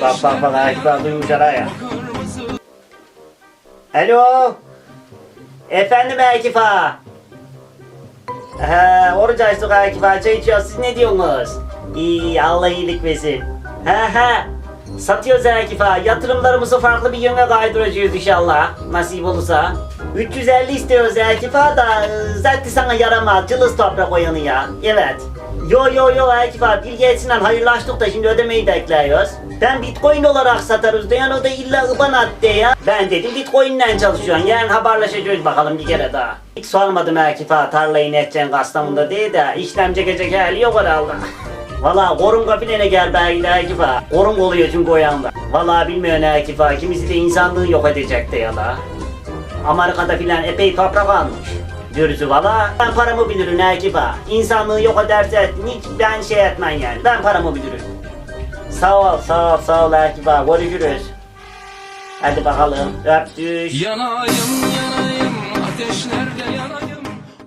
Bak bak bak abi duymuş araya. Alo. Efendim Akif ağa. He, oruç açtık Akif ağa. Çay içiyoruz. Siz ne diyorsunuz? İyi, Allah iyilik versin. He he. Satıyoruz Akif ağa. Yatırımlarımızı farklı bir yöne kaydıracağız inşallah. Nasip olursa. 350 istiyoruz Akif ağa da e, zaten sana yaramaz. Cılız toprak o yanı ya. Evet. Yo yo yo abi Bill Gates'le hayırlaştık da şimdi ödemeyi bekliyoruz. Ben bitcoin olarak satarız diyen o da illa IBAN attı ya. Ben dedim bitcoin'le çalışıyorsun yani haberleşeceğiz bakalım bir kere daha. Hiç sormadım Akif abi tarlayı ne edeceksin Kastamonu'da değil de işlem çekecek hali yok herhalde. Valla korun kafiline gel belki Akif ağa. Korun oluyor çünkü o yanda. Valla bilmiyorum Akif ağa kimisi de insanlığı yok edecekti ya la. Amerika'da filan epey toprak almış. Dürüzü valla ben paramı bilirim ağa. İnsanlığı yok ederse hiç ben şey etmem yani. Ben paramı bilirim. Sağ ol sağ ol sağ ol ağa. Görüşürüz. Hadi bakalım. Öptüş. Yanayım yanayım ateşlerde